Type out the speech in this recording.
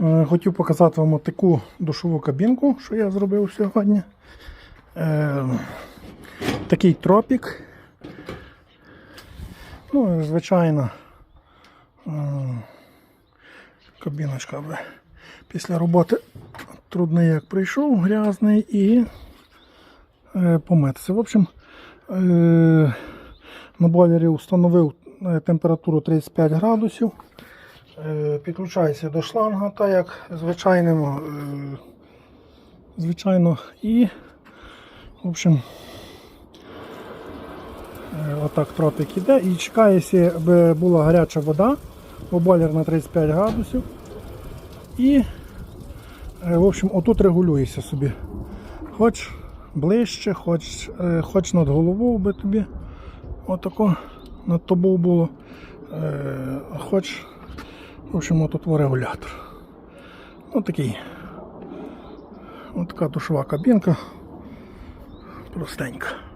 Е, Хотів показати вам таку душову кабінку, що я зробив сьогодні. Е, такий тропік. Ну, звичайно, е, кабіночка би після роботи трудний як прийшов, грязний і помитися. В общем, на бойлері встановив температуру 35 градусів. Е, Підключаюся до шланга, так як звичайним, е, звичайно, і в общем, е, отак тропик іде і чекається, аби була гаряча вода, бо бойлер на 35 градусів. І в общем, отут регулюєшся собі. Хоч ближче, хоч, хоч над головою би тобі отако над тобою було. Хоч в общем, тут регулятор. Ось такий. Ось така душова кабінка. Простенька.